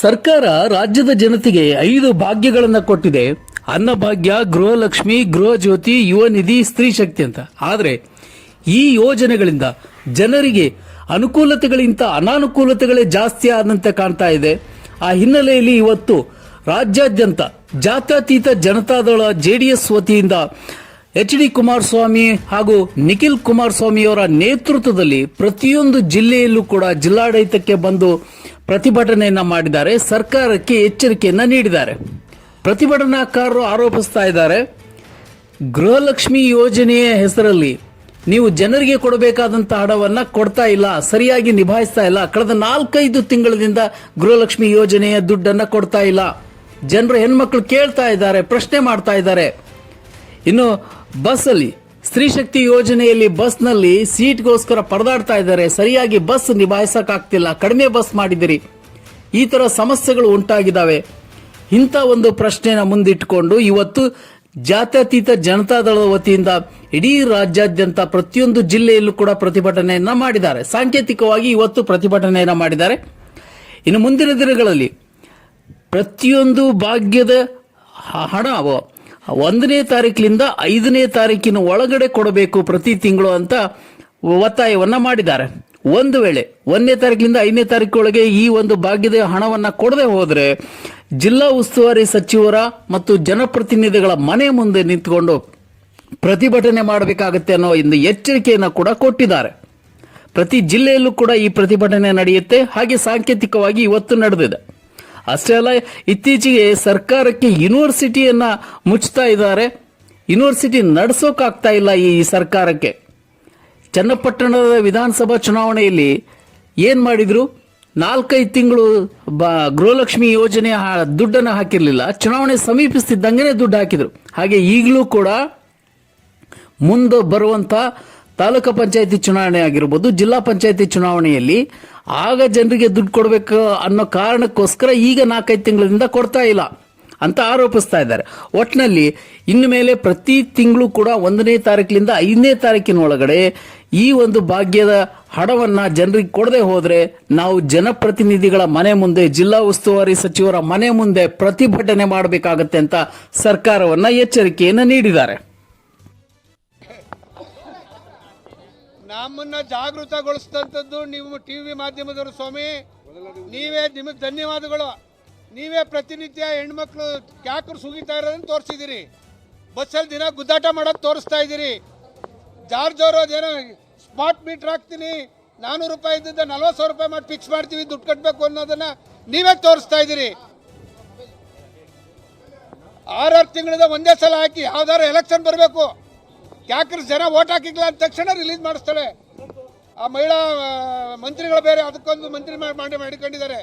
ಸರ್ಕಾರ ರಾಜ್ಯದ ಜನತೆಗೆ ಐದು ಭಾಗ್ಯಗಳನ್ನ ಕೊಟ್ಟಿದೆ. ಅನ್ನಭಾಗ್ಯ, ಗೃಹಲಕ್ಷ್ಮಿ ಗೃಹ ಜ್ಯೋತಿ ಯುವ ನಿಧಿ ಸ್ತ್ರೀ ಶಕ್ತಿ ಅಂತ. ಆದರೆ ಈ ಯೋಜನೆಗಳಿಂದ ಜನರಿಗೆ ಅನುಕೂಲತೆಗಳಿಂತ ಅನಾನುಕೂಲತೆಗಳೇ ಜಾಸ್ತಿ ಆದಂತೆ ಕಾಣ್ತಾ ಇದೆ. ಆ ಹಿನ್ನೆಲೆಯಲ್ಲಿ ಇವತ್ತು ರಾಜ್ಯಾದ್ಯಂತ ಜಾತ್ಯತೀತ ಜನತಾದಳ ಜೆಡಿಎಸ್ ವತಿಯಿಂದ ಎಚ್ ಡಿ ಕುಮಾರಸ್ವಾಮಿ ಹಾಗೂ ನಿಖಿಲ್ ಕುಮಾರಸ್ವಾಮಿಯವರ ನೇತೃತ್ವದಲ್ಲಿ ಪ್ರತಿಯೊಂದು ಜಿಲ್ಲೆಯಲ್ಲೂ ಕೂಡ ಜಿಲ್ಲಾಡಳಿತಕ್ಕೆ ಬಂದು ಪ್ರತಿಭಟನೆಯನ್ನ ಮಾಡಿದ್ದಾರೆ, ಸರ್ಕಾರಕ್ಕೆ ಎಚ್ಚರಿಕೆಯನ್ನ ನೀಡಿದ್ದಾರೆ. ಪ್ರತಿಭಟನಾಕಾರರು ಆರೋಪಿಸ್ತಾ ಇದ್ದಾರೆ, ಗೃಹಲಕ್ಷ್ಮಿ ಯೋಜನೆಯ ಹೆಸರಲ್ಲಿ ನೀವು ಜನರಿಗೆ ಕೊಡಬೇಕಾದಂತ ಹಣವನ್ನ ಕೊಡ್ತಾ ಇಲ್ಲ, ಸರಿಯಾಗಿ ನಿಭಾಯಿಸ್ತಾ ಇಲ್ಲ, ಕಳೆದ ನಾಲ್ಕೈದು ತಿಂಗಳಿಂದ ಗೃಹಲಕ್ಷ್ಮಿ ಯೋಜನೆಯ ದುಡ್ಡನ್ನ ಕೊಡ್ತಾ ಇಲ್ಲ. ಜನರು ಹೆಣ್ಮಕ್ಳು ಕೇಳ್ತಾ ಇದ್ದಾರೆ, ಪ್ರಶ್ನೆ ಮಾಡ್ತಾ ಇದ್ದಾರೆ. ಇನ್ನು ಬಸ್ಸಲ್ಲಿ ಸ್ತ್ರೀ ಶಕ್ತಿ ಯೋಜನೆಯಲ್ಲಿ ಬಸ್ನಲ್ಲಿ ಸೀಟ್ಗೋಸ್ಕರ ಪರದಾಡ್ತಾ ಇದ್ದಾರೆ. ಸರಿಯಾಗಿ ಬಸ್ ನಿಭಾಯಿಸಕ್ಕಾಗ್ತಿಲ್ಲ. ಕಡಿಮೆ ಬಸ್ ಮಾಡಿದಿರಿ. ಈ ಥರ ಸಮಸ್ಯೆಗಳು ಉಂಟಾಗಿದ್ದಾವೆ. ಇಂಥ ಒಂದು ಪ್ರಶ್ನೆನ ಮುಂದಿಟ್ಟುಕೊಂಡು ಇವತ್ತು ಜಾತ್ಯತೀತ ಜನತಾದಳದ ವತಿಯಿಂದ ಇಡೀ ರಾಜ್ಯಾದ್ಯಂತ ಪ್ರತಿಯೊಂದು ಜಿಲ್ಲೆಯಲ್ಲೂ ಕೂಡ ಪ್ರತಿಭಟನೆಯನ್ನ ಮಾಡಿದ್ದಾರೆ. ಸಾಂಕೇತಿಕವಾಗಿ ಇವತ್ತು ಪ್ರತಿಭಟನೆಯನ್ನ ಮಾಡಿದ್ದಾರೆ. ಇನ್ನು ಮುಂದಿನ ದಿನಗಳಲ್ಲಿ ಪ್ರತಿಯೊಂದು ಭಾಗ್ಯದ ಹಣ ಒಂದನೇ ತಾರೀಕಿನಿಂದ ಐದನೇ ತಾರೀಕಿನ ಒಳಗಡೆ ಕೊಡಬೇಕು ಪ್ರತಿ ತಿಂಗಳು ಅಂತ ಒತ್ತಾಯವನ್ನ ಮಾಡಿದ್ದಾರೆ. ಒಂದು ವೇಳೆ ಒಂದನೇ ತಾರೀಕಿನಿಂದ ಐದನೇ ತಾರೀಕೊಳಗೆ ಈ ಒಂದು ಭಾಗ್ಯದ ಹಣವನ್ನ ಕೊಡದೆ ಹೋದ್ರೆ ಜಿಲ್ಲಾ ಉಸ್ತುವಾರಿ ಸಚಿವರ ಮತ್ತು ಜನಪ್ರತಿನಿಧಿಗಳ ಮನೆ ಮುಂದೆ ನಿಂತುಕೊಂಡು ಪ್ರತಿಭಟನೆ ಮಾಡಬೇಕಾಗುತ್ತೆ ಅನ್ನೋ ಒಂದು ಎಚ್ಚರಿಕೆಯನ್ನು ಕೂಡ ಕೊಟ್ಟಿದ್ದಾರೆ. ಪ್ರತಿ ಜಿಲ್ಲೆಯಲ್ಲೂ ಕೂಡ ಈ ಪ್ರತಿಭಟನೆ ನಡೆಯುತ್ತೆ. ಹಾಗೆ ಸಾಂಕೇತಿಕವಾಗಿ ಇವತ್ತು ನಡೆದಿದೆ. ಅಷ್ಟೇ ಅಲ್ಲ, ಇತ್ತೀಚೆಗೆ ಸರ್ಕಾರಕ್ಕೆ ಯೂನಿವರ್ಸಿಟಿಯನ್ನು ಮುಚ್ಚುತ್ತಾ ಇದ್ದಾರೆ. ಯೂನಿವರ್ಸಿಟಿ ನಡೆಸೋಕಾಗ್ತಾ ಇಲ್ಲ ಈ ಸರ್ಕಾರಕ್ಕೆ. ಚನ್ನಪಟ್ಟಣದ ವಿಧಾನಸಭಾ ಚುನಾವಣೆಯಲ್ಲಿ ಏನು ಮಾಡಿದ್ರು? ನಾಲ್ಕೈದು ತಿಂಗಳು ಬ, ಗೃಹಲಕ್ಷ್ಮಿ ಯೋಜನೆ ದುಡ್ಡನ್ನು ಹಾಕಿರಲಿಲ್ಲ. ಚುನಾವಣೆ ಸಮೀಪಿಸ್ತಿದ್ದಂಗೆ ದುಡ್ಡು ಹಾಕಿದ್ರು. ಹಾಗೆ ಈಗಲೂ ಕೂಡ ಮುಂದೆ ಬರುವಂತ ತಾಲೂಕು ಪಂಚಾಯತಿ ಚುನಾವಣೆ ಆಗಿರ್ಬೋದು, ಜಿಲ್ಲಾ ಪಂಚಾಯತಿ ಚುನಾವಣೆಯಲ್ಲಿ ಆಗ ಜನರಿಗೆ ದುಡ್ಡು ಕೊಡಬೇಕು ಅನ್ನೋ ಕಾರಣಕ್ಕೋಸ್ಕರ ಈಗ ನಾಲ್ಕೈದು ತಿಂಗಳಿಂದ ಕೊಡ್ತಾ ಇಲ್ಲ ಅಂತ ಆರೋಪಿಸ್ತಾ ಇದ್ದಾರೆ. ಒಟ್ಟಿನಲ್ಲಿ ಇನ್ನು ಮೇಲೆ ಪ್ರತಿ ತಿಂಗಳು ಕೂಡ ಒಂದನೇ ತಾರೀಕಿನಿಂದ ಐದನೇ ತಾರೀಕಿನ ಒಳಗಡೆ ಈ ಒಂದು ಭಾಗ್ಯದ ಹಣವನ್ನ ಜನರಿಗೆ ಕೊಡದೆ ಹೋದ್ರೆ ನಾವು ಜನಪ್ರತಿನಿಧಿಗಳ ಮನೆ ಮುಂದೆ, ಜಿಲ್ಲಾ ಉಸ್ತುವಾರಿ ಸಚಿವರ ಮನೆ ಮುಂದೆ ಪ್ರತಿಭಟನೆ ಮಾಡಬೇಕಾಗತ್ತೆ ಅಂತ ಸರ್ಕಾರವನ್ನ ಎಚ್ಚರಿಕೆಯನ್ನು ನೀಡಿದ್ದಾರೆ. ನಮ್ಮನ್ನ ಜಾಗೃತಗೊಳಿಸಿದಂಥದ್ದು ನೀವು ಟಿ ವಿ ಮಾಧ್ಯಮದವರು ಸ್ವಾಮಿ. ನೀವೇ ನಿಮಗೆ ಧನ್ಯವಾದಗಳು. ನೀವೇ ಪ್ರತಿನಿತ್ಯ ಹೆಣ್ಮಕ್ಳು ಕ್ಯಾಕರು ಸುಗಿತಾ ಇರೋದನ್ನು ತೋರಿಸಿದಿರಿ ಬಸ್ಸಲ್ಲಿ ದಿನ ಗುದ್ದಾಟ ಮಾಡೋದು ತೋರಿಸ್ತಾ ಇದ್ದೀರಿ. ಜಾರ್ಜ್ ಅವರು ಅದೇನೋ ಸ್ಮಾರ್ಟ್ ಮೀಟ್ರ್ ಹಾಕ್ತೀನಿ ನಾನ್ನೂರು ರೂಪಾಯಿ ಇದ್ದಿದ್ದ ನಲ್ವತ್ತು ಸಾವಿರ ರೂಪಾಯಿ ಮಾಡಿ ಫಿಕ್ಸ್ ಮಾಡ್ತೀವಿ, ದುಡ್ಡು ಕಟ್ಟಬೇಕು ಅನ್ನೋದನ್ನ ನೀವೇ ತೋರಿಸ್ತಾ ಇದ್ದೀರಿ. ಆರಾರು ತಿಂಗಳಿಂದ ಒಂದೇ ಸಲ ಹಾಕಿ ಯಾವ್ದಾರು ಎಲೆಕ್ಷನ್ ಬರಬೇಕು. ಯಾಕ್ರೆ ಜನ ಓಟ್ ಹಾಕಿಲ್ಲ ಅಂದ ತಕ್ಷಣ ರಿಲೀಸ್ ಮಾಡಿಸ್ತಾಳೆ. ಆ ಮಹಿಳಾ ಮಂತ್ರಿಗಳು ಬೇರೆ ಅದಕ್ಕೊಂದು ಮಂತ್ರಿ ಮಾಡಿ ಮಾಡಿ, ಮಾಡಿಕೊಂಡಿದ್ದಾರೆ.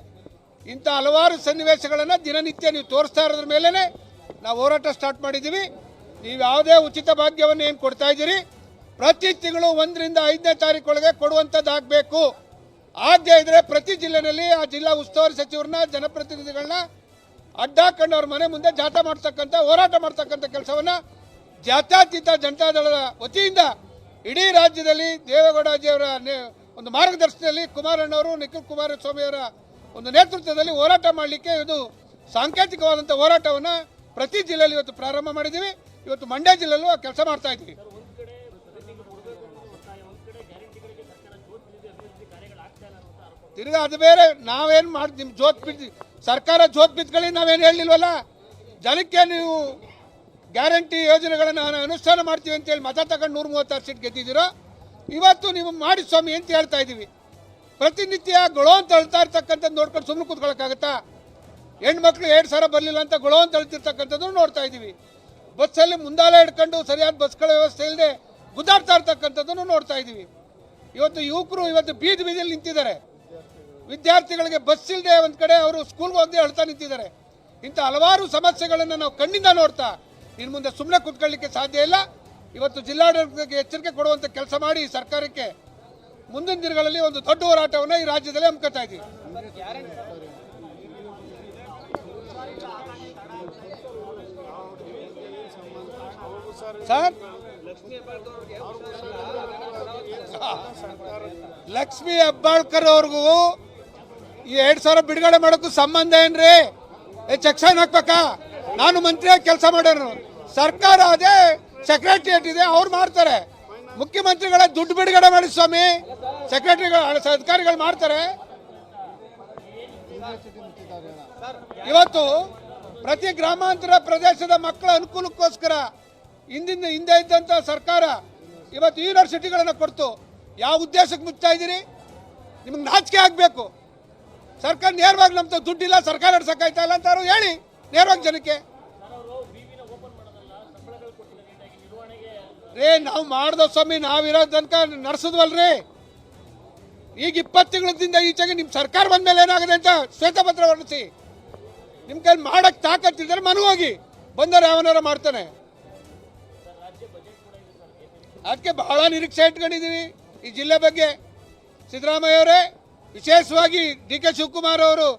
ಇಂಥ ಹಲವಾರು ಸನ್ನಿವೇಶಗಳನ್ನು ದಿನನಿತ್ಯ ನೀವು ತೋರಿಸ್ತಾ ಇರೋದ್ರ ಮೇಲೇ ನಾವು ಹೋರಾಟ ಸ್ಟಾರ್ಟ್ ಮಾಡಿದ್ದೀವಿ. ನೀವು ಯಾವುದೇ ಉಚಿತ ಭಾಗ್ಯವನ್ನು ಏನು ಕೊಡ್ತಾ ಇದ್ದೀರಿ? ಪ್ರತಿ ತಿಂಗಳು ಒಂದರಿಂದ ಐದನೇ ತಾರೀಕೊಳಗೆ ಕೊಡುವಂಥದ್ದು ಆಗಬೇಕು ಆದ್ಯ ಇದ್ರೆ ಪ್ರತಿ ಜಿಲ್ಲೆನಲ್ಲಿ ಆ ಜಿಲ್ಲಾ ಉಸ್ತುವಾರಿ ಸಚಿವರನ್ನ, ಜನಪ್ರತಿನಿಧಿಗಳನ್ನ ಅಡ್ಡಾಕೊಂಡು ಅವ್ರ ಮನೆ ಮುಂದೆ ಜಾಥಾ ಮಾಡ್ತಕ್ಕಂಥ, ಹೋರಾಟ ಮಾಡ್ತಕ್ಕಂಥ ಕೆಲಸವನ್ನ ಜಾತ್ಯತೀತ ಜನತಾದಳದ ವತಿಯಿಂದ ಇಡೀ ರಾಜ್ಯದಲ್ಲಿ ದೇವೇಗೌಡಜಿಯವರ ಒಂದು ಮಾರ್ಗದರ್ಶನದಲ್ಲಿ ಕುಮಾರಣ್ಣವರು ನಿಖಿಲ್ ಕುಮಾರಸ್ವಾಮಿಯವರ ಒಂದು ನೇತೃತ್ವದಲ್ಲಿ ಹೋರಾಟ ಮಾಡಲಿಕ್ಕೆ ಇದು ಸಾಂಕೇತಿಕವಾದಂಥ ಹೋರಾಟವನ್ನು ಪ್ರತಿ ಜಿಲ್ಲೆಯಲ್ಲಿ ಇವತ್ತು ಪ್ರಾರಂಭ ಮಾಡಿದ್ದೀವಿ. ಇವತ್ತು ಮಂಡ್ಯ ಜಿಲ್ಲೆಯಲ್ಲೂ ಆ ಕೆಲಸ ಮಾಡ್ತಾ ಇದ್ದೀವಿ. ತಿರ್ಗಾ ಅದು ಬೇರೆ ನಾವೇನು ಮಾಡಿ ನಿಮ್ಮ ಜೋತ್ ಬಿದ್ದು ಸರ್ಕಾರ ಜೋತ್ ಬಿದ್ದುಗಳಿಗೆ ನಾವೇನು ಹೇಳಿಲ್ವಲ್ಲ? ಜನಕ್ಕೆ ನೀವು ಗ್ಯಾರಂಟಿ ಯೋಜನೆಗಳನ್ನು ನಾನು ಅನುಷ್ಠಾನ ಮಾಡ್ತೀವಿ ಅಂತೇಳಿ ಮತ ತಗೊಂಡು ನೂರ ಮೂವತ್ತಾರು ಸೀಟ್ ಗೆದ್ದಿದ್ದೀರೋ, ಇವತ್ತು ನೀವು ಮಾಡಿ ಸ್ವಾಮಿ ಅಂತ ಹೇಳ್ತಾ ಇದ್ದೀವಿ. ಪ್ರತಿನಿತ್ಯ ಗೊಳೋ ಅಂತ ಹೇಳ್ತಾ ಇರ್ತಕ್ಕಂಥದ್ದು ನೋಡ್ಕೊಂಡು ಸುಮ್ಮನೆ ಕೂತ್ಕೊಳ್ಳೋಕ್ಕಾಗತ್ತಾ? ಹೆಣ್ಮಕ್ಳು ಎರಡು ಸಾವಿರ ಬರಲಿಲ್ಲ ಅಂತ ಗೊಳೋ ಅಂತ ಅಳ್ತಿರ್ತಕ್ಕಂಥದ್ದು ನೋಡ್ತಾ ಇದ್ದೀವಿ. ಬಸ್ಸಲ್ಲಿ ಮುಂದಾಲೆ ಹಿಡ್ಕೊಂಡು ಸರಿಯಾದ ಬಸ್ಗಳ ವ್ಯವಸ್ಥೆ ಇಲ್ಲದೆ ಗುದ್ದಾಡ್ತಾ ಇರ್ತಕ್ಕಂಥದ್ದನ್ನು ನೋಡ್ತಾ ಇದ್ದೀವಿ. ಇವತ್ತು ಯುವಕರು ಇವತ್ತು ಬೀದಿ ಬೀದಿಯಲ್ಲಿ ನಿಂತಿದ್ದಾರೆ. ವಿದ್ಯಾರ್ಥಿಗಳಿಗೆ ಬಸ್ ಇಲ್ಲದೆ ಒಂದು ಕಡೆ ಅವರು ಸ್ಕೂಲ್ಗೆ ಹೋಗದೆ ಅಳ್ತಾ ನಿಂತಿದ್ದಾರೆ. ಇಂಥ ಹಲವಾರು ಸಮಸ್ಯೆಗಳನ್ನು ನಾವು ಕಣ್ಣಿಂದ ನೋಡ್ತಾ ಇನ್ನು ಮುಂದೆ ಸುಮ್ಮನೆ ಕುತ್ಕೊಳ್ಳಿಕ್ಕೆ ಸಾಧ್ಯ ಇಲ್ಲ. ಇವತ್ತು ಜಿಲ್ಲಾಡಳಿತಕ್ಕೆ ಎಚ್ಚರಿಕೆ ಕೊಡುವಂಥ ಕೆಲಸ ಮಾಡಿ ಸರ್ಕಾರಕ್ಕೆ ಮುಂದಿನ ದಿನಗಳಲ್ಲಿ ಒಂದು ದೊಡ್ಡ ಹೋರಾಟವನ್ನು ಈ ರಾಜ್ಯದಲ್ಲಿ ಹಮ್ಮಿಕೊಳ್ತಾ ಇದ್ದೀವಿ. ಸರ್? ಲಕ್ಷ್ಮಿ ಹೆಬ್ಬಾಳ್ಕರ್ ಅವ್ರಿಗೂ ಈ ಎರಡ್ ಸಾವಿರ ಬಿಡುಗಡೆ ಮಾಡೋಕ್ಕೂ ಸಂಬಂಧ ಏನ್ರಿ? ಹೆಚ್ಚು ಎಕ್ಸೈನ್ ಸೈನ್ ಹಾಕ್ಬೇಕಾ? ನಾನು ಮಂತ್ರಿಯಾಗಿ ಕೆಲಸ ಮಾಡೋನು ಸರ್ಕಾರ ಅದೇ ಸೆಕ್ರೆಟರಿಯೇಟ್ ಇದೆ, ಅವ್ರು ಮಾಡ್ತಾರೆ. ಮುಖ್ಯಮಂತ್ರಿಗಳ ದುಡ್ಡು ಬಿಡುಗಡೆ ಮಾಡಿ ಸ್ವಾಮಿ. ಸೆಕ್ರೆಟರಿಗಳು ಅಧಿಕಾರಿಗಳು ಮಾಡ್ತಾರೆ. ಇವತ್ತು ಪ್ರತಿ ಗ್ರಾಮಾಂತರ ಪ್ರದೇಶದ ಮಕ್ಕಳ ಅನುಕೂಲಕ್ಕೋಸ್ಕರ ಹಿಂದಿನ ಹಿಂದೆ ಇದ್ದಂಥ ಸರ್ಕಾರ ಇವತ್ತು ಯೂನಿವರ್ಸಿಟಿಗಳನ್ನು ಕೊಡ್ತು. ಯಾವ ಉದ್ದೇಶಕ್ಕೆ ಮುಚ್ಚಾ ಇದ್ದೀರಿ? ನಿಮ್ಗೆ ನಾಚಿಕೆ ಆಗಬೇಕು. ಸರ್ಕಾರ ನೇರವಾಗಿ ನಮ್ಮ ದುಡ್ಡಿಲ್ಲ, ಸರ್ಕಾರ ನಡ್ಸಕ್ಕಾಯ್ತಾ ಇಲ್ಲ ಅಂತಾರು ಹೇಳಿ. ನೇರವಾಗಿ ಜನಕ್ಕೆ. ರೇ ನಾವು ಮಾಡ್ದ ಸ್ವಾಮಿ, ನಾವಿರೋ ತನಕ ನಡೆಸಿದ್ವಲ್ರಿ? ಈಗ ಇಪ್ಪತ್ತು ತಿಂಗಳಿಂದ ಈಚೆಗೆ ನಿಮ್ಮ ಸರ್ಕಾರ ಬಂದ ಮೇಲೆ ಏನಾಗಿದೆ ಅಂತ ಶ್ವೇತಪತ್ರ ಹೊರಡಿಸಿ. ನಿಮ್ಮ ಕೈಲಿ ಮಾಡಕ್ ತಾಕತ್ತಿದ್ದಾರೆ ಮನವಾಗಿ ಬಂದರೆ ಯಾವನಾರ ಮಾಡ್ತಾನೆ. ಅದಕ್ಕೆ ಬಹಳ ನಿರೀಕ್ಷೆ ಇಟ್ಕೊಂಡಿದ್ದೀವಿ ಈ ಜಿಲ್ಲೆ ಬಗ್ಗೆ ಸಿದ್ದರಾಮಯ್ಯ ಅವರೇ ವಿಶೇಷವಾಗಿ ಡಿ ಕೆ ಶಿವಕುಮಾರ್ ಅವರು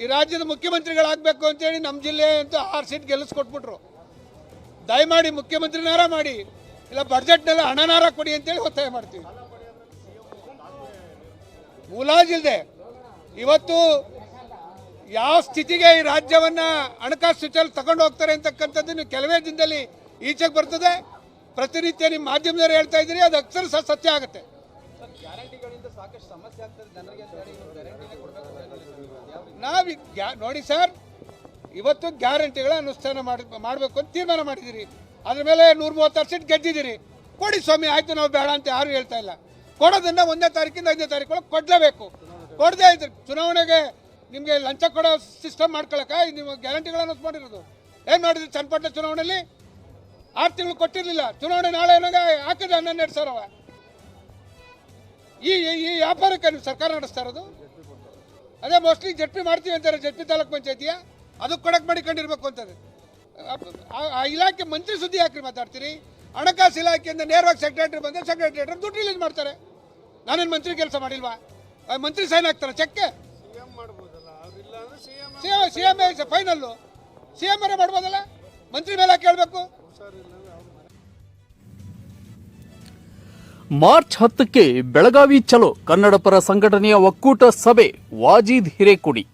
ಈ ರಾಜ್ಯದ ಮುಖ್ಯಮಂತ್ರಿಗಳಾಗಬೇಕು ಅಂತೇಳಿ ನಮ್ಮ ಜಿಲ್ಲೆ ಅಂತ ಆರು ಸೀಟ್ ಗೆಲ್ಲಿಸ್ಕೊಟ್ಬಿಟ್ರು. ದಯಮಾಡಿ ಮುಖ್ಯಮಂತ್ರಿನಾರ ಮಾಡಿ. ಇಲ್ಲ ಬಡ್ಜೆಟ್ನೆಲ್ಲ ಹಣನಾರ ಕೊಡಿ ಅಂತೇಳಿ ಒತ್ತಾಯ ಮಾಡ್ತೀವಿ. ಮುಲಾಜಿಲ್ದೆ, ಇವತ್ತು ಯಾವ ಸ್ಥಿತಿಗೆ ಈ ರಾಜ್ಯವನ್ನ ಹಣಕಾಸು ಸಚಿವರು ತಗೊಂಡು ಹೋಗ್ತಾರೆ ಅಂತಕ್ಕಂಥದ್ದು ಕೆಲವೇ ದಿನದಲ್ಲಿ ಈಚೆಗೆ ಬರ್ತದೆ. ಪ್ರತಿನಿತ್ಯ ನಿಮ್ಮ ಮಾಧ್ಯಮದವರು ಹೇಳ್ತಾ ಇದ್ದೀರಿ, ಅದು ಅಕ್ಷರ ಸಹ ಸತ್ಯ ಆಗುತ್ತೆ. ನಾವು ನೋಡಿ ಸರ್, ಇವತ್ತು ಗ್ಯಾರಂಟಿಗಳ ಅನುಷ್ಠಾನ ಮಾಡಿ ಮಾಡಬೇಕು ಅಂತ ತೀರ್ಮಾನ ಮಾಡಿದ್ದೀರಿ. ಅದ್ರ ಮೇಲೆ ನೂರ ಮೂವತ್ತಾರು ಸೀಟ್ ಗೆದ್ದಿದ್ದೀರಿ. ಕೊಡಿ ಸ್ವಾಮಿ, ಆಯ್ತು, ನಾವು ಬೇಡ ಅಂತ ಯಾರು ಹೇಳ್ತಾ ಇಲ್ಲ. ಕೊಡೋದನ್ನ ಒಂದನೇ ತಾರೀಕಿಂದ ಐದನೇ ತಾರೀಕು ಒಳಗೆ ಕೊಡಲೇಬೇಕು. ಕೊಡದೇ ಇದ್ರೆ ಚುನಾವಣೆಗೆ ನಿಮಗೆ ಲಂಚ ಕೊಡೋ ಸಿಸ್ಟಮ್ ಮಾಡ್ಕೊಳಕ ನೀವು ಗ್ಯಾರಂಟಿಗಳನ್ನು ಮಾಡಿರೋದು. ಏನು ಮಾಡಿದ್ರಿ ಚನ್ನಪಟ್ಟಣ ಚುನಾವಣೆಯಲ್ಲಿ? ಆರು ತಿಂಗಳು ಕೊಟ್ಟಿರಲಿಲ್ಲ. ಚುನಾವಣೆ ನಾಳೆ ಏನಾಗ ಹಾಕಿದ್ರೆ ಹನ್ನೆರಡು ಸಾವಿರವ ಈ, ಈ- ವ್ಯಾಪಾರಕ್ಕೆ ನೀವು ಸರ್ಕಾರ ನಡೆಸ್ತಾ ಇರೋದು? ಅದೇ ಮೋಸ್ಟ್ಲಿ ಜಟ್ಪಿ ಮಾಡ್ತೀವಿ ಅಂತಾರೆ ಜಟ್ಪಿ ತಾಲೂಕ್ ಪಂಚಾಯತಿಯ. ಅದಕ್ಕೆ ಕೊಡಕ್ ಮಾಡಿಕೊಂಡಿರ್ಬೇಕು ಅಂತದೆ ಆ- ಆ ಇಲಾಖೆ ಮಂತ್ರಿ ಸುದ್ದಿ ಹಾಕಿ ಮಾತಾಡ್ತೀರಿ. ಹಣಕಾಸು ಇಲಾಖೆಯಿಂದ ನೇರವಾಗಿ ಸೆಕ್ರೆಟರಿ ಬಂದ್ರೆ ಸೆಕ್ರೆಟರಿ ದುಡ್ಡು ರಿಲೀಸ್ ಮಾಡ್ತಾರೆ. ನಾನೇನು ಮಂತ್ರಿ ಕೆಲಸ ಮಾಡಿಲ್ವಾ? ಆ ಮಂತ್ರಿ ಸೈನ್ ಹಾಕ್ತಾರೆ check C M final C M ಅವರೇ ಮಾಡ್ಬೋದಲ್ಲ? ಮಂತ್ರಿ ಮೇಲೆ ಕೇಳಬೇಕು ಮಾರ್ಚ್ ಹತ್ತಕ್ಕೆ ಬೆಳಗಾವಿ ಚಲೋ ಕನ್ನಡ ಪರ ಸಂಘಟನೆಯ ಒಕ್ಕೂಟ ಸಭೆ ವಾಜೀದ್ ಹಿರೇಕೊಡಿ.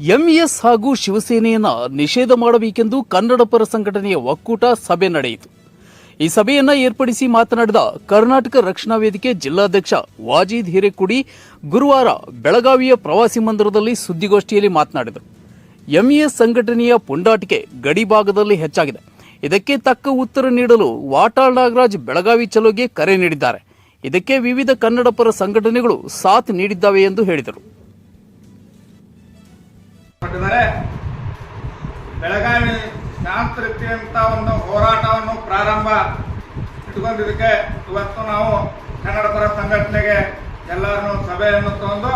ಎಂಇಎಸ್ ಹಾಗೂ ಶಿವಸೇನೆಯನ್ನ ನಿಷೇಧ ಮಾಡಬೇಕೆಂದು ಕನ್ನಡ ಪರ ಸಂಘಟನೆಯ ಒಕ್ಕೂಟ ಸಭೆ ನಡೆಯಿತು. ಈ ಸಭೆಯನ್ನ ಏರ್ಪಡಿಸಿ ಮಾತನಾಡಿದ ಕರ್ನಾಟಕ ರಕ್ಷಣಾ ವೇದಿಕೆ ಜಿಲ್ಲಾಧ್ಯಕ್ಷ ವಾಜೀದ್ ಹಿರೇಕುಡಿ ಗುರುವಾರ ಬೆಳಗಾವಿಯ ಪ್ರವಾಸಿ ಮಂದಿರದಲ್ಲಿ ಸುದ್ದಿಗೋಷ್ಠಿಯಲ್ಲಿ ಮಾತನಾಡಿದರು. ಎಂಇಎಸ್ ಸಂಘಟನೆಯ ಪುಂಡಾಟಿಕೆ ಗಡಿ ಭಾಗದಲ್ಲಿ ಹೆಚ್ಚಾಗಿದೆ. ಇದಕ್ಕೆ ತಕ್ಕ ಉತ್ತರ ನೀಡಲು ವಾಟಾಳ್ ನಾಗರಾಜ್ ಬೆಳಗಾವಿ ಚಲೋಗೆ ಕರೆ ನೀಡಿದ್ದಾರೆ. ಇದಕ್ಕೆ ವಿವಿಧ ಕನ್ನಡ ಪರ ಸಂಘಟನೆಗಳು ಸಾಥ್ ನೀಡಿದ್ದಾವೆ ಎಂದು ಹೇಳಿದರು. ಪಟ್ಟಿದ್ದಾರೆ ಬೆಳಗಾವಿ ಶಾಂತ ಅಂತ ಒಂದು ಹೋರಾಟವನ್ನು ಪ್ರಾರಂಭ ಇಟ್ಕೊಂಡಿದ್ದಕ್ಕೆ ಇವತ್ತು ನಾವು ಕನ್ನಡ ಪರ ಸಂಘಟನೆಗೆ ಎಲ್ಲರನ್ನು ಸಭೆಯನ್ನು ತಗೊಂಡು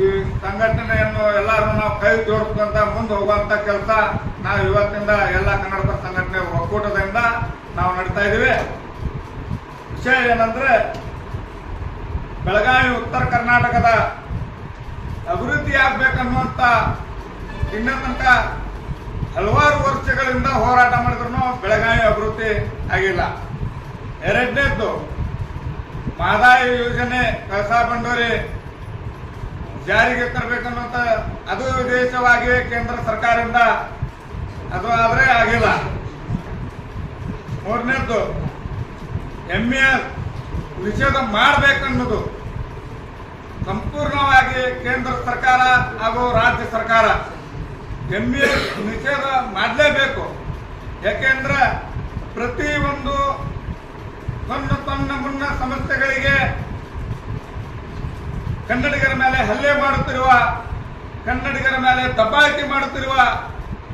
ಈ ಸಂಘಟನೆಯನ್ನು ಎಲ್ಲರೂ ನಾವು ಕೈ ಜೋಡಿಸ್ಕೊಂತ ಮುಂದೆ ಹೋಗುವಂತ ಕೆಲಸ ನಾವು ಇವತ್ತಿಂದ ಎಲ್ಲ ಕನ್ನಡ ಪರ ಸಂಘಟನೆ ಒಕ್ಕೂಟದಿಂದ ನಾವು ನಡೀತಾ ಇದ್ದೀವಿ. ವಿಷಯ ಏನಂದ್ರೆ ಬೆಳಗಾವಿ ಉತ್ತರ ಕರ್ನಾಟಕದ ಅಭಿವೃದ್ಧಿ ಆಗ್ಬೇಕನ್ನುವಂತ ಇನ್ನ ತನಕ ಹಲವಾರು ವರ್ಷಗಳಿಂದ ಹೋರಾಟ ಮಾಡಿದ್ರು ಬೆಳಗಾವಿ ಅಭಿವೃದ್ಧಿ ಆಗಿಲ್ಲ. ಎರಡನೇದ್ದು ಮಹದಾಯಿ ಯೋಜನೆ ಕಸಾ ಬಂಡೂರಿ ಜಾರಿಗೆ ತರಬೇಕನ್ನುವಂತ ಅದು ವಿದೇಶವಾಗಿ ಕೇಂದ್ರ ಸರ್ಕಾರದಿಂದ ಅದು ಆದ್ರೆ ಆಗಿಲ್ಲ. ಮೂರನೇದ್ದು ಎಮ್ಮೆ ನಿಷೇಧ ಮಾಡಬೇಕನ್ನೋದು ಸಂಪೂರ್ಣವಾಗಿ ಕೇಂದ್ರ ಸರ್ಕಾರ ಹಾಗೂ ರಾಜ್ಯ ಸರ್ಕಾರ ಗಂಭೀರ ನಿಷೇಧ ಮಾಡಲೇಬೇಕು. ಯಾಕೆಂದ್ರೆ ಪ್ರತಿಯೊಂದು ಸಣ್ಣ ಸಣ್ಣ ಮುನ್ನ ಸಮಸ್ಯೆಗಳಿಗೆ ಕನ್ನಡಿಗರ ಮೇಲೆ ಹಲ್ಲೆ ಮಾಡುತ್ತಿರುವ, ಕನ್ನಡಿಗರ ಮೇಲೆ ದಬ್ಬಾಳಿಕೆ ಮಾಡುತ್ತಿರುವ,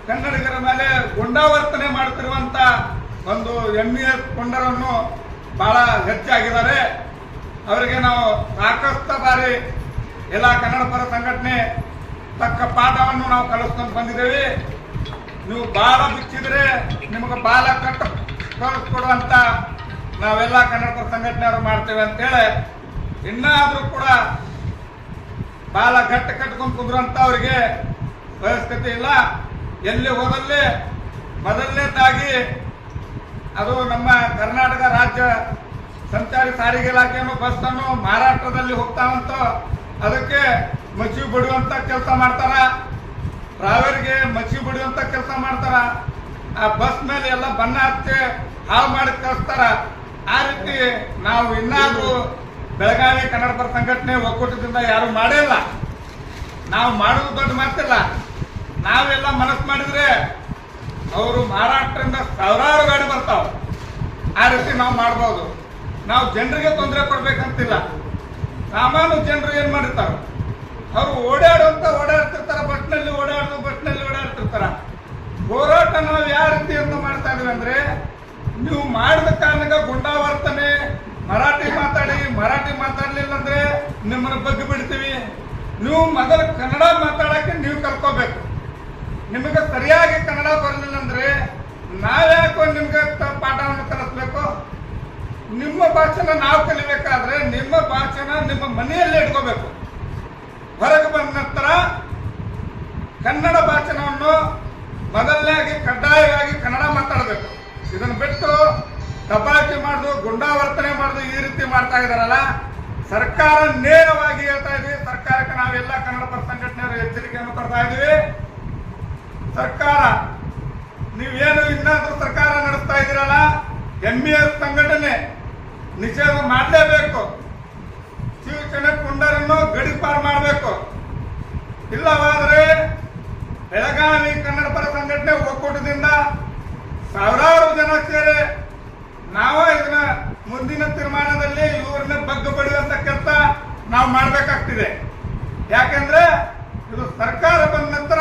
ಕನ್ನಡಿಗರ ಮೇಲೆ ಗುಂಡಾವರ್ತನೆ ಮಾಡುತ್ತಿರುವಂತ ಒಂದು ಎಮ್ಮೆ ಕೊಂಡರನ್ನು ಬಹಳ ಹೆಚ್ಚಾಗಿದ್ದಾರೆ. ಅವರಿಗೆ ನಾವು ಸಾಕಷ್ಟು ಬಾರಿ ಎಲ್ಲ ಕನ್ನಡ ಪರ ಸಂಘಟನೆ ತಕ್ಕ ಪಾಠವನ್ನು ನಾವು ಕಲಿಸ್ಕೊಂಡು ಬಂದಿದ್ದೇವೆ. ನೀವು ಬಾಲ ಬಿಚ್ಚಿದ್ರೆ ನಿಮಗೆ ಬಾಲ ಕಟ್ಟ ಕಳಿಸ್ಕೊಡುವಂತ ನಾವೆಲ್ಲ ಕನ್ನಡ ಪರ ಸಂಘಟನೆಯವರು ಮಾಡ್ತೇವೆ ಅಂತೇಳಿ ಇನ್ನಾದ್ರೂ ಕೂಡ ಬಾಲ ಗಟ್ಟ ಕಟ್ಕೊಂಡು ಕುಂದ್ರಂತ ಅವರಿಗೆ ಪರಿಸ್ಥಿತಿ ಇಲ್ಲ. ಎಲ್ಲಿ ಹೋದಲ್ಲಿ ಮೊದಲನೇದಾಗಿ ಅದು ನಮ್ಮ ಕರ್ನಾಟಕ ರಾಜ್ಯ ಸಂಚಾರಿ ಸಾರಿಗೆ ಇಲಾಖೆಯನ್ನು ಬಸ್ ಅನ್ನು ಮಹಾರಾಷ್ಟ್ರದಲ್ಲಿ ಹೋಗ್ತಾವಂತ, ಅದಕ್ಕೆ ಮಚ್ಚಿ ಬಿಡುವಂತ ಕೆಲಸ ಮಾಡ್ತಾರ. ರಾವೇರಿಗೆ ಮಚ್ಚಿ ಬಿಡುವಂತ ಕೆಲಸ ಮಾಡ್ತಾರ. ಆ ಬಸ್ ಮೇಲೆ ಎಲ್ಲ ಬಣ್ಣ ಹಚ್ಚಿ ಹಾಳು ಮಾಡಿ ಕಳಿಸ್ತಾರ. ಆ ರೀತಿ ನಾವು ಇನ್ನಾದ್ರೂ ಬೆಳಗಾವಿ ಕನ್ನಡ ಪರ ಸಂಘಟನೆ ಒಕ್ಕೂಟದಿಂದ ಯಾರು ಮಾಡೇ ಇಲ್ಲ. ನಾವು ಮಾಡೋದು ದೊಡ್ಡ ಮಾತಿಲ್ಲ. ನಾವೆಲ್ಲ ಮನಸ್ಸು ಮಾಡಿದ್ರೆ ಅವರು ಮಹಾರಾಷ್ಟ್ರದಿಂದ ಸಾವಿರಾರು ಗಾಡಿ ಬರ್ತಾವ. ಆ ರೀತಿ ನಾವು ಮಾಡ್ಬೋದು. ನಾವು ಜನರಿಗೆ ತೊಂದರೆ ಕೊಡ್ಬೇಕಂತಿಲ್ಲ. ಸಾಮಾನ್ಯ ಜನರು ಏನ್ ಮಾಡಿರ್ತಾರ, ಅವ್ರು ಓಡಾಡುವಂತ ಓಡಾಡ್ತಿರ್ತಾರ, ಬಸ್ನಲ್ಲಿ ಓಡಾಡ್ತು, ಬಸ್ನಲ್ಲಿ ಓಡಾಡ್ತಿರ್ತಾರ. ಹೋರಾಟ ನಾವು ಯಾವ ರೀತಿ ಅಂತ ಮಾಡ್ತಾ ಇದೀವಿ ಅಂದ್ರೆ, ನೀವು ಮಾಡಿದ ಕಾರಣಕ್ಕೆ ಗುಂಡಾವರ್ತನೆ, ಮರಾಠಿ ಮಾತಾಡಿ, ಮರಾಠಿ ಮಾತಾಡ್ಲಿಲ್ಲ ಅಂದ್ರೆ ನಿಮ್ಮನ್ನ ಬಗ್ಗೆ ಬಿಡ್ತೀವಿ. ನೀವು ಮೊದಲು ಕನ್ನಡ ಮಾತಾಡಕ್ಕೆ ನೀವು ಕಲ್ಕೋಬೇಕು ನಿಮಗೆ ಸರಿಯಾಗಿ ಕನ್ನಡ ಬರಲಿಲ್ಲ ಅಂದ್ರೆ ನಾವ್ಯಾಕೋ ನಿಮ್ಗೆ ಪಾಠವನ್ನು ಕಲಿಸ್ಬೇಕು? ನಿಮ್ಮ ಭಾಷೆನ ನಾವು ಕಲಿಬೇಕಾದ್ರೆ ನಿಮ್ಮ ಭಾಷೆನ ನಿಮ್ಮ ಮನೆಯಲ್ಲೇ ಇಟ್ಕೋಬೇಕು. ಹೊರಗೆ ಬಂದ ನಂತರ ಕನ್ನಡ ಭಾಷಣವನ್ನು ಮೊದಲನೇಗೆ ಕಡ್ಡಾಯವಾಗಿ ಕನ್ನಡ ಮಾತಾಡಬೇಕು. ಇದನ್ನು ಬಿಟ್ಟು ದಬ್ಬಾಳಿಕೆ ಮಾಡುದು, ಗುಂಡಾವರ್ತನೆ ಮಾಡುದು ಈ ರೀತಿ ಮಾಡ್ತಾ ಇದಾರಲ್ಲ ಸರ್ಕಾರ ನೇರವಾಗಿ ಹೇಳ್ತಾ ಇದೀವಿ ಸರ್ಕಾರಕ್ಕೆ ನಾವೆಲ್ಲ ಕನ್ನಡ ಪರ ಸಂಘಟನೆಯವರು ಎಚ್ಚರಿಕೆಯನ್ನು ಕೊಡ್ತಾ ಇದೀವಿ ಸರ್ಕಾರ ನೀವೇನು ಇನ್ನಾದ್ರೂ ಸರ್ಕಾರ ನಡೆಸ್ತಾ ಇದ್ದೀರಲ್ಲ ಎಸ್ ಸಂಘಟನೆ ನಿಷೇಧ ಮಾಡಲೇಬೇಕು. ಶಿವಸೇನೆ ಪುಂಡರನ್ನು ಗಡಿಪಾರು ಮಾಡಬೇಕು. ಇಲ್ಲವಾದರೆ ಬೆಳಗಾವಿ ಕನ್ನಡ ಪರ ಸಂಘಟನೆ ಒಕ್ಕೂಟದಿಂದ ಸಾವಿರಾರು ಜನ ಸೇರಿ ನಾವ ಇದನ್ನ ಮುಂದಿನ ತೀರ್ಮಾನದಲ್ಲಿ ಇವ್ರನ್ನ ಬಗ್ಗ ಪಡೆಯುವಂತ ಕೆಲಸ ನಾವು ಮಾಡಬೇಕಾಗ್ತಿದೆ. ಯಾಕೆಂದ್ರೆ ಇದು ಸರ್ಕಾರ ಬಂದ ನಂತರ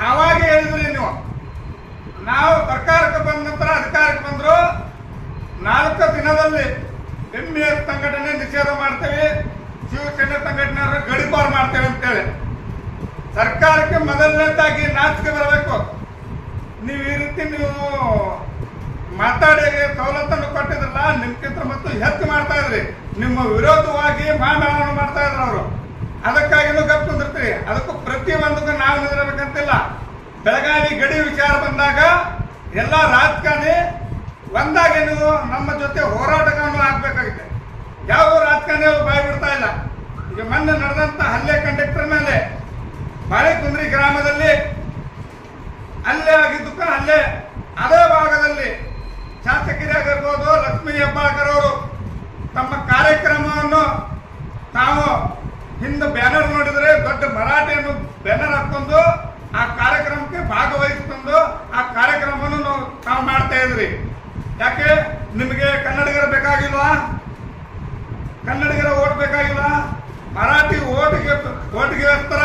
ತಾವಾಗಿ ಹೇಳಿದ್ರಿ ನೀವು. ನಾವು ಸರ್ಕಾರಕ್ಕೆ ಬಂದ ನಂತರ ಅಧಿಕಾರಕ್ಕೆ ಬಂದ್ರು ನಾಲ್ಕು ದಿನದಲ್ಲಿ ಎಸ್ ಸಂಘಟನೆ ನಿಷೇಧ ಮಾಡ್ತೇವೆ, ಶಿವಸೇನೆ ಸಂಘಟನೆಯವರು ಗಡಿಪಾರು ಮಾಡ್ತೇವೆ ಅಂತೇಳಿ. ಸರ್ಕಾರಕ್ಕೆ ಮೊದಲನೇದಾಗಿ ನಾಚಿಕೆ ಬರಬೇಕು. ನೀವು ಈ ರೀತಿ ನೀವು ಮಾತಾಡಿ ಸವಲತ್ತನ್ನು ಕೊಟ್ಟಿದ್ರಲ್ಲ, ನಿಮ್ಗಿಂತ ಮತ್ತು ಹೆಚ್ಚು ಮಾಡ್ತಾ ಇದ್ರಿ. ನಿಮ್ಮ ವಿರೋಧವಾಗಿ ಮಾನವನ ಮಾಡ್ತಾ ಇದ್ರು ಅವರು. ಅದಕ್ಕಾಗಿನೂ ಗಪ್ ಕುಂದಿರ್ತೀರಿ. ಅದಕ್ಕೂ ಪ್ರತಿ ಒಂದಕ್ಕೂ ನಾವು ನಿಂದಿರಬೇಕಂತಿಲ್ಲ. ಬೆಳಗಾವಿ ಗಡಿ ವಿಚಾರ ಬಂದಾಗ ಎಲ್ಲ ರಾಜಕಾರಣಿ ಒಂದಾಗಿ ನಮ್ಮ ಜೊತೆ ಹೋರಾಟಗಳನ್ನು ಆಗ್ಬೇಕಾಗಿದೆ ಯಾವ ರಾಜಕಾರಣಿಗಳು ಬಾಯಿ ಬಿಡ್ತಾ ಇಲ್ಲ. ಈಗ ಮೊನ್ನೆ ನಡೆದಂತ ಹಲ್ಲೆ ಕಂಡಕ್ಟರ್ ಮೇಲೆ ಬಾಳೆಕುಂದ್ರಿ ಗ್ರಾಮದಲ್ಲಿ ಅಲ್ಲೇ ಆಗಿದ್ದಕ್ಕ ಅಲ್ಲೇ ಅದೇ ಭಾಗದಲ್ಲಿ ಶಾಸಕರಾಗಿರ್ಬೋದು ಲಕ್ಷ್ಮೀ ಹೆಬ್ಬಾಳ್ಕರ್ ಅವರು. ತಮ್ಮ ಕಾರ್ಯಕ್ರಮವನ್ನು ತಾವು ಹಿಂದೆ ಬ್ಯಾನರ್ ನೋಡಿದ್ರೆ ದೊಡ್ಡ ಮರಾಠಿಯನ್ನು ಬ್ಯಾನರ್ ಹಾಕೊಂಡು ಆ ಕಾರ್ಯಕ್ರಮಕ್ಕೆ ಭಾಗವಹಿಸಿಕೊಂಡು ಆ ಕಾರ್ಯಕ್ರಮವನ್ನು ನಾವು ಮಾಡ್ತಾ ಇದ್ರಿ. ಯಾಕೆ? ನಿಮಗೆ ಕನ್ನಡಿಗರು ಬೇಕಾಗಿಲ್ವಾ? ಕನ್ನಡಿಗರ ಓಟ್ ಬೇಕಾಗಿಲ್ಲ? ಮರಾಠಿ ಓಟಿಗೆ ಓಟ್ಗೆ ತರ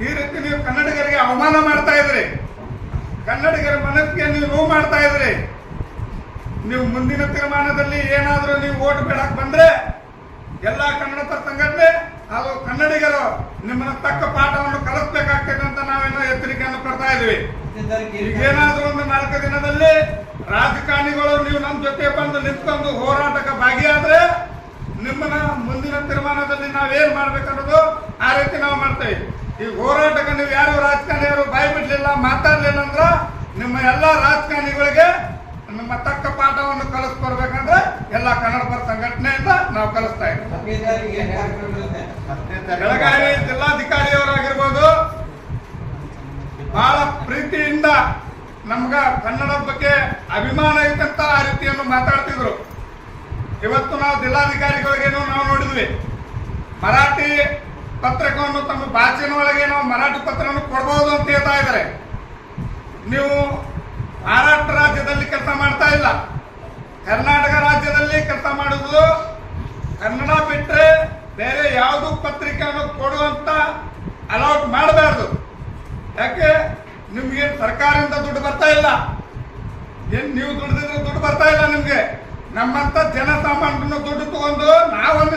ಈ ರೀತಿ ನೀವು ಕನ್ನಡಿಗರಿಗೆ ಅವಮಾನ ಮಾಡ್ತಾ ಇದ್ರಿ. ಕನ್ನಡಿಗರ ಮನಸ್ಸಿಗೆ ನೀವು ನೋವು ಮಾಡ್ತಾ ಇದ್ರಿ. ನೀವು ಮುಂದಿನ ತೀರ್ಮಾನದಲ್ಲಿ ಏನಾದರೂ ನೀವು ಓಟ್ ಬೇಡಕ್ ಬಂದ್ರೆ ಎಲ್ಲ ಕನ್ನಡ ಪರ ಸಂಘಟನೆ ಹಾಗೂ ಕನ್ನಡಿಗರು ನಿಮ್ಮನ್ನ ತಕ್ಕ ಪಾಠವನ್ನು ಕಲಿಸ್ಬೇಕಾಗ್ತದೆ ಅಂತ ನಾವೇನೋ ಎಚ್ಚರಿಕೆಯನ್ನು ಕೊಡ್ತಾ ಇದ್ವಿ ಏನಾದರೂ ಒಂದು ನಾಲ್ಕು ದಿನದಲ್ಲಿ ರಾಜಕಾರಣಿಗಳು ನೀವು ನಮ್ಮ ಜೊತೆ ಬಂದು ನಿಂತ್ಕೊಂಡು ಹೋರಾಟಕ್ಕೆ ಭಾಗಿಯಾದ್ರೆ ನಿಮ್ಮನ್ನ ಮುಂದಿನ ತೀರ್ಮಾನದಲ್ಲಿ ನಾವೇನ್ ಮಾಡ್ಬೇಕನ್ನೋದು ಆ ರೀತಿ ನಾವು ಮಾಡ್ತೇವೆ ಈ ಹೋರಾಟಕ್ಕೆ ನೀವು ಯಾರು ರಾಜಕಾರಣಿಯವರು ಬಾಯಿ ಬಿಡ್ಲಿಲ್ಲ ಮಾತಾಡ್ಲಿಲ್ಲ ಅಂದ್ರ ನಿಮ್ಮ ಎಲ್ಲ ರಾಜಕಾರಣಿಗಳಿಗೆ ನಿಮ್ಮ ತಕ್ಕ ಪಾಠವನ್ನು ಕಲಿಸ್ಕೊಡ್ಬೇಕಂದ್ರೆ ಎಲ್ಲ ಕನ್ನಡ ಪರ ಸಂಘಟನೆಯಿಂದ ನಾವು ಕಲಿಸ್ತಾ ಇದ್ದೀವಿ. ಬೆಳಗಾವಿ ಜಿಲ್ಲಾಧಿಕಾರಿಯವರಾಗಿರ್ಬೋದು. ಬಹಳ ಪ್ರೀತಿಯಿಂದ ನಮ್ಗ ಕನ್ನಡ ಬಗ್ಗೆ ಅಭಿಮಾನ ಐತಂತ ಆ ರೀತಿಯನ್ನು ಮಾತಾಡ್ತಿದ್ರು. ಇವತ್ತು ನಾವು ಜಿಲ್ಲಾಧಿಕಾರಿಗಳಿಗೇನು ನಾವು ನೋಡಿದ್ವಿ. ಮರಾಠಿ ಪತ್ರಿಕವನ್ನು ತಮ್ಮ ಭಾಷೆನ ಒಳಗೆ ಮರಾಠಿ ಪತ್ರವನ್ನು ಕೊಡಬಹುದು ಅಂತ ಹೇಳ್ತಾ ಇದ್ದಾರೆ. ನೀವು ಮಹಾರಾಷ್ಟ್ರ ರಾಜ್ಯದಲ್ಲಿ ಕೆಲಸ ಮಾಡ್ತಾ ಇಲ್ಲ. ಕರ್ನಾಟಕ ರಾಜ್ಯದಲ್ಲಿ ಕೆಲಸ ಮಾಡುವುದು ಕನ್ನಡ ಬಿಟ್ಟರೆ ಬೇರೆ ಯಾವುದು ಪತ್ರಿಕೆಯನ್ನು ಕೊಡುವಂತ ಅಲೌಟ್ ಮಾಡಬಾರ್ದು. ಯಾಕೆ? ನಿಮ್ಗೆ ಸರ್ಕಾರದಿಂದ ದುಡ್ಡು ಬರ್ತಾ ಇಲ್ಲ. ಏನ್ ನೀವು ದುಡ್ಡಿದ್ರೆ ದುಡ್ಡು ಬರ್ತಾ ಇಲ್ಲ ನಿಮ್ಗೆ. ನಮ್ಮಂತ ಜನಸಾಮಾನ್ಯರನ್ನು ದುಡ್ಡು ತಗೊಂಡು ನಾವೊಂದು